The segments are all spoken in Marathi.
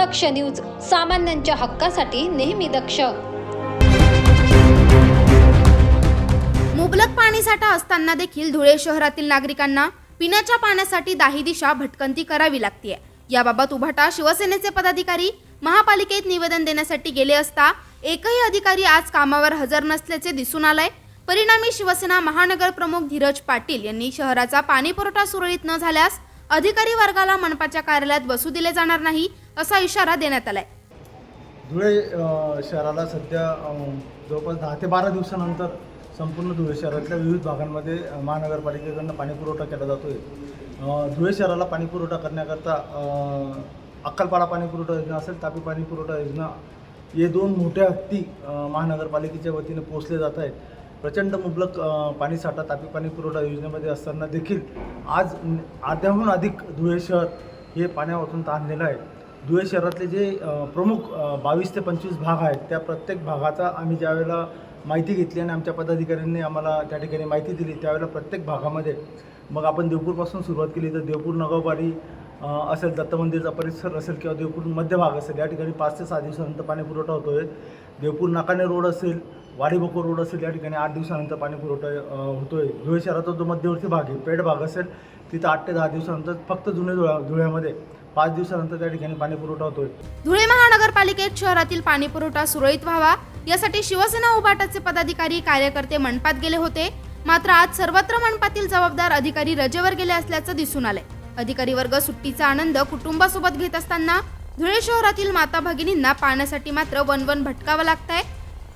दक्ष न्यूज सामान्यांच्या हक्कासाठी नेहमी दक्ष. मुबलक पाणीसाठा असताना देखील धुळे शहरातील नागरिकांना पिण्याच्या पाण्यासाठी दाही दिशा भटकंती करावी लागते याबाबत उभाटा शिवसेनेचे पदाधिकारी महापालिकेत निवेदन देण्यासाठी गेले असता एकही अधिकारी आज कामावर हजर नसल्याचे दिसून आलंय. परिणामी शिवसेना महानगर प्रमुख धीरज पाटील यांनी शहराचा पाणी पुरवठा सुरळीत न झाल्यास अधिकारी वर्गाला मनपाच्या कार्यालयात बसू दिले जाणार नाही असा इशारा देण्यात आलाय. धुळे शहराला सध्या जवळपास दहा ते बारा दिवसानंतर संपूर्ण धुळे शहरातल्या विविध भागांमध्ये महानगरपालिकेकडनं पाणीपुरवठा केला जातो आहे धुळे शहराला पाणीपुरवठा करण्याकरता अक्कलपाडा पाणीपुरवठा योजना असेल तापी पाणीपुरवठा योजना हे दोन मोठ्या हत्ती महानगरपालिकेच्या वतीने पोचले जात आहेत. प्रचंड मुबलक पाणीसाठा तापी पाणी पुरवठा योजनेमध्ये असताना देखील आज अर्ध्याहून अधिक धुळे शहर हे पाण्यावाचून ताणलेलं आहे. धुळे शहरातले जे प्रमुख बावीस ते पंचवीस भाग आहेत त्या प्रत्येक भागाचा आम्ही ज्यावेळेला माहिती घेतली आणि आमच्या पदाधिकाऱ्यांनी आम्हाला त्या ठिकाणी माहिती दिली त्यावेळेला प्रत्येक भागामध्ये. मग आपण देवपूरपासून सुरुवात केली तर देवपूर नगाववाडी असेल दत्त मंदिरचा परिसर असेल किंवा देवपूर मध्य भाग असेल या ठिकाणी पाच ते सहा दिवसानंतर पाणी पुरवठा होतो आहे देवपूर नाकाने रोड असेल वाडीबोको रोड असेल या ठिकाणी आठ दिवसानंतर पाणी पुरवठा होतो आहे धुळे शहराचा जो मध्यवर्ती भाग आहे पेड भाग असेल तिथं आठ ते दहा दिवसानंतर फक्त जुने धुळ्या धुळ्यामध्ये. पाच दिवसानंतर त्या ठिकाणी पाणी पुरवठा होतोय. धुळे महानगरपालिकेत शहरातील पाणी पुरवठा सुरळीत व्हावा यासाठी शिवसेना उभाटाचे पदाधिकारी कार्यकर्ते मनपात गेले होते. मात्र आज सर्वत्र मनपातील जबाबदार अधिकारी रजेवर गेले असल्याचं दिसून आलंय. अधिकारी वर्ग सुट्टीचा आनंद कुटुंबासोबत घेत असताना धुळे शहरातील माता भगिनींना पाण्यासाठी मात्र वनवन भटकावं लागतंय.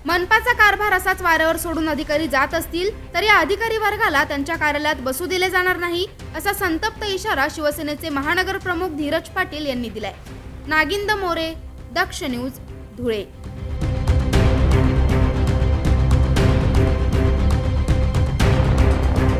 मनपाचा कारभार असाच वाऱ्यावर सोडून अधिकारी जात असतील तर या अधिकारी वर्गाला त्यांच्या कार्यालयात बसू दिले जाणार नाही असा संतप्त इशारा शिवसेनेचे महानगर प्रमुख धीरज पाटील यांनी दिलाय. नागिंद मोरे दक्ष न्यूज धुळे.